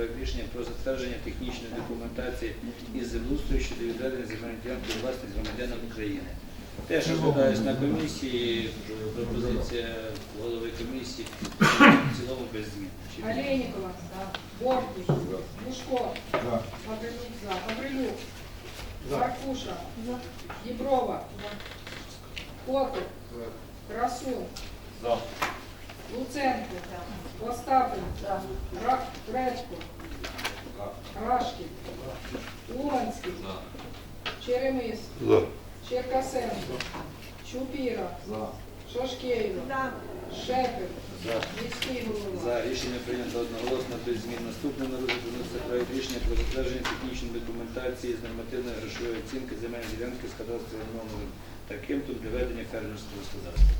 проект рішення про затвердження технічної документації із землеустрою щодо відведення земельних ділянок у власність громадянам України. Теж розглядаюсь на комісії, пропозиція голови комісії в цілому без змін. Олейникова. Бортич. Лужко. Гаврилюк за. Маркуша. Діброва. Котик. Красун. Луценко. Остапин. Гречко. Рашкін. Уманський. Черемис. За. Черкасенко. Чупіра. Шашкеєва. Шепер. Міський голова. За рішення прийнято одноголосно без змін. Наступне на розгляд проект рішення про затвердження технічної документації з нормативної грошової оцінки земельної ділянки з кадастровим номером таким тут для ведення фермерського господарства.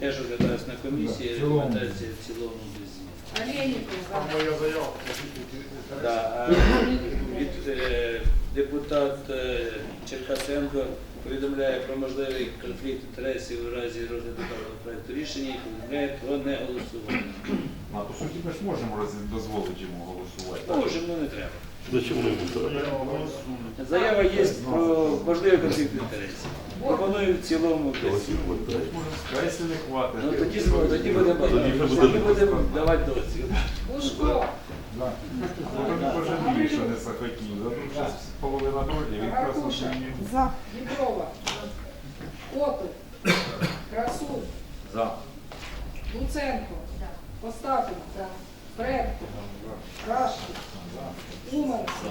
Теж розглядаюсь на комісії, рекомендація в цілому без змін. Олейникова. Моя заявка. Да, а від, е, депутат е, Черкасенко повідомляє про можливий конфлікт інтересів у разі розгляду даного проекту рішення і повідомляє про неголосування. А по суті ми ж можемо дозволити йому голосувати. Вже ну, не треба. Зачем ми? Заява є про можливий конфлікт інтересів. Пропоную в цілому якщо не хватить? Ну тоді, тоді будемо Тоді будемо давати дозвіл. Не пожалій, що не захотів. Половина доля, він якраз Ракуша. мені. За. Діброва. Котик. Красун. За. Луценко. Остапин. Рашкін. Уманський.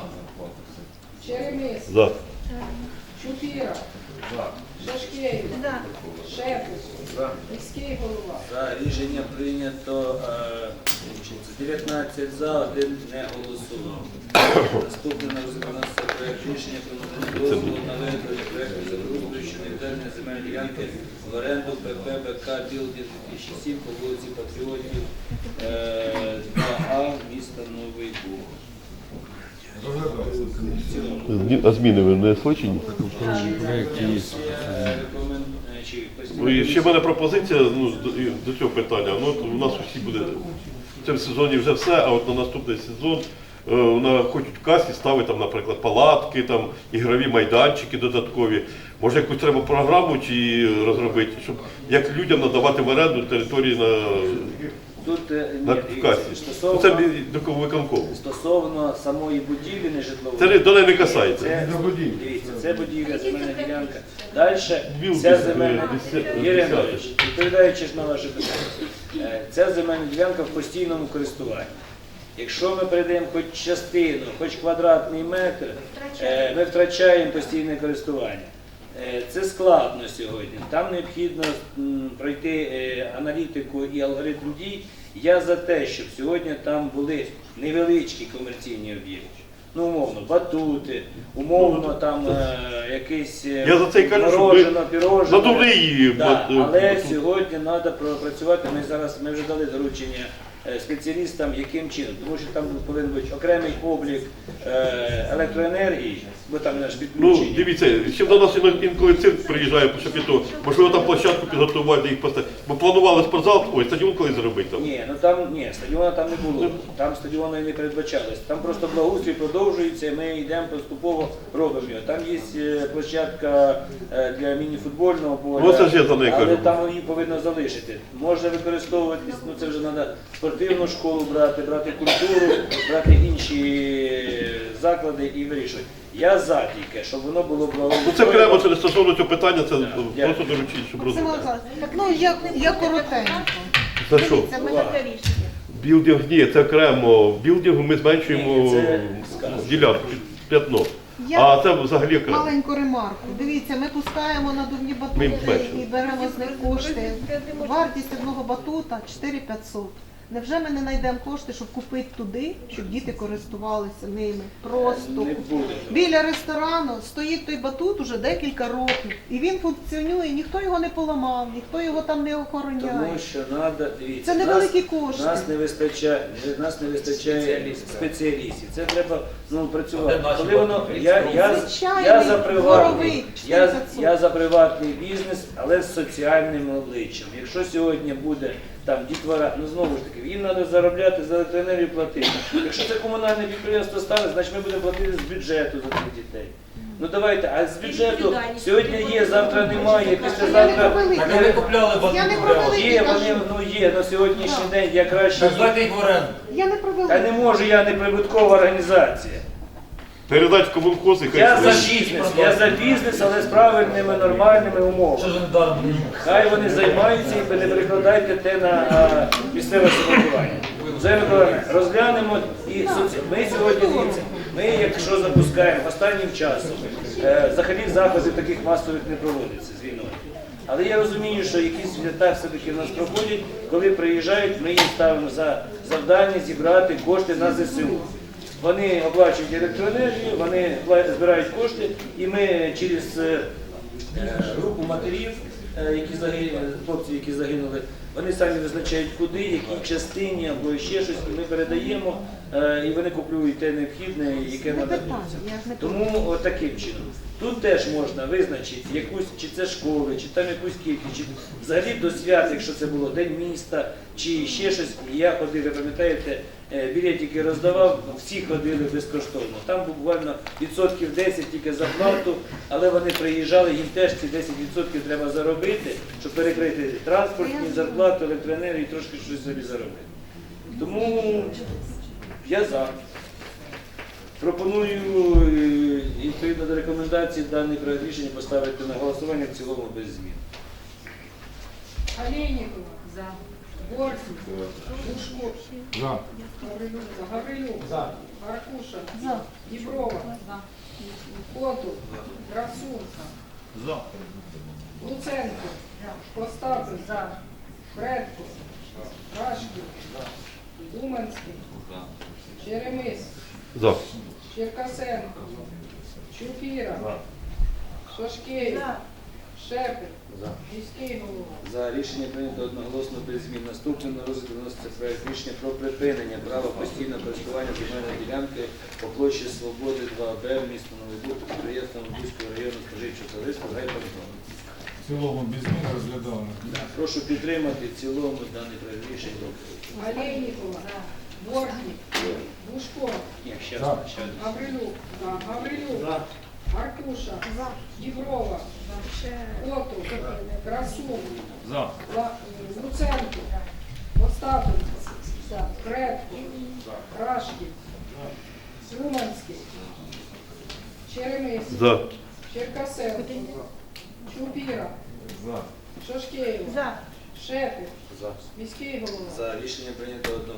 Черемис. За. Чупіра. Шашкеєва. Шепер. Міський голова. За рішення прийнято е, 19 за, один не голосував. Наступне на розгляд вноситься проект рішення про надання дозволу на виготовлення проекту землеустрою щодо відведення земельної ділянки в оренду ПП БК Білдінг 2007 по вулиці Патріотів е, 2А міста Новий. Змі- А зміни ви не чи Ну і ще в мене пропозиція ну, до, цього питання. Ну, у нас усі буде в цьому сезоні вже все, а от на наступний сезон е, вона хочуть в касі ставити, там, наприклад, палатки, там, ігрові майданчики додаткові. Може, якусь треба програму чи розробити, щоб як людям надавати в оренду території на, Тут е, ні, на дивіться, касі. Ну, стосовно, Це бі- до виконкому. стосовно самої будівлі нежитлової. Це не- до неї не касається. Це, До будівлі. дивіться, це будівля, земельна ділянка. Далі ця земельна е, десят- Юрій десятий. Анатолійович, відповідаючи ж на ваше питання, е, ця земельна ділянка в постійному користуванні. Якщо ми передаємо хоч частину, хоч квадратний метр, е, ми втрачаємо постійне користування. Е, Це складно сьогодні. Там необхідно пройти е, аналітику і алгоритм дій. Я за те, щоб сьогодні там були невеличкі комерційні об'єкти. Ну, умовно, батути, умовно там е, якийсь е, Я за це й кажу, щоб морожено, пірожено. надули її. Да, бат- але батут. сьогодні треба пропрацювати. Ми зараз ми вже дали доручення спеціалістам, яким чином, тому що там повинен бути окремий облік е, електроенергії, бо там наш Ну, дивіться, ще до нас інколи цирк приїжджає по Шапіто. Можливо, там площадку підготувати їх поставити. Бо планували спортзал, ой, стадіон коли зробити там. Ні, ну там ні, стадіона там не було. Там стадіону не передбачалось. Там просто благоустрій продовжується, ми йдемо поступово, робимо його. Там є е, площадка е, для мініфутбольного поля, Ну, але там її повинно залишити. Можна використовуватись, ну це вже треба спортивну школу брати, брати культуру, брати інші заклади і вирішувати. Я за тільки, щоб воно було Ну це окремо це не стосовно цього питання, це просто доручіть, щоб Максим розуміти. Так ну я, я коротенько. За що? Це ми таке рішення. Білдинг, ні, це окремо. В білдингу ми зменшуємо Ні, це сказано. ділянку, п'ятно. Я А це взагалі окремо. маленьку ремарку. Дивіться, ми пускаємо надувні Ми батути бачили. і беремо з них кошти. Вартість одного батута 4500. Невже ми не знайдемо кошти, щоб купити туди, щоб діти користувалися ними? Просто біля ресторану стоїть той батут уже декілька років, і він функціонує. Ніхто його не поламав, ніхто його там не охороняє. Тому що треба, дивіться, Це невеликі нас, кошти. Нас не вистачає, нас не вистачає спеціалістів. Це треба ну, працювати. Коли воно, я, я, я, за приватний, я, я за приватний бізнес, але з соціальним обличчям. Якщо сьогодні буде там дітвора, ну знову ж таки, їм треба заробляти за електроенергію платити. Якщо це комунальне підприємство стане, значить ми будемо платити з бюджету за цих дітей. Ну давайте, а з бюджету сьогодні є, завтра немає, післязавтра не ви купляли Я не є, вони ну є на сьогоднішній день, я краще. Так здайте їх в оренду. Я не про Та не можу, я не прибуткова організація. Передать в комунхоз і хай Я за бізнес, я за бізнес, але з правильними нормальними умовами. Хай вони займаються і не перекладайте те на а, місцеве самоврядування. Зоя розглянемо і соці... ми сьогодні дивіться. Ми, якщо запускаємо останнім часом, е, взагалі заходи таких масових не проводяться з війною. Але я розумію, що якісь свята все-таки в нас проходять, коли приїжджають, ми їм ставимо за завдання зібрати кошти на ЗСУ. Вони оплачують електроенергію, вони збирають кошти, і ми через е, е, групу матерів, е, які загинули, хлопців, які загинули, вони самі визначають куди, якій частині або ще щось, і ми передаємо, і вони куплюють те необхідне, яке Не нададуться. питання, я ж не Тому таким чином. Тут теж можна визначити якусь, чи це школи, чи там якусь кількість, чи взагалі до свят, якщо це було День міста, чи ще щось. Я ходив, ви пам'ятаєте, е, білетики роздавав, всі ходили безкоштовно. Там буквально відсотків 10 тільки за плату, але вони приїжджали, їм теж ці 10% треба заробити, щоб перекрити транспортні, зарплату, електроенергію і трошки щось собі заробити. Тому я за. Пропоную е, відповідно до рекомендацій даний проект рішення поставити на голосування в цілому без змін. Олейникова. За. Бортник. Лужко. За. Гаврилюк. Гаврилюк. Аркуша. За. Діброва. Коту. Красун. Луценко. Остапин. Фредко. Рашків. Уманський. Черемис. За. Черкасенко. Чупіра. Шашкеєв. Шепет. Міський голова. За рішення прийнято одноголосно без змін. Наступним на розгляд виноситься проект рішення про припинення права постійного користування земельної ділянки по площі Свободи 2Б місто Новий Буг підприємством Бузького району споживчого товариства «Райпортон». В цілому без змін розглядали. Прошу підтримати в цілому даний проект рішення. Олейникова. Бортник. Ще За. раз, ще раз. Гаврилюк. Гаврилюк. Аркуша. Діброва. Коту. Красун. За. Ла- Луценко. Остапенко. Фредко. Рашків. Уманський. Черемис. За. Черкасенко. Чупіра. За. Шашкеєва. За. Шепет. За. Міський голова. За рішення прийнято одного.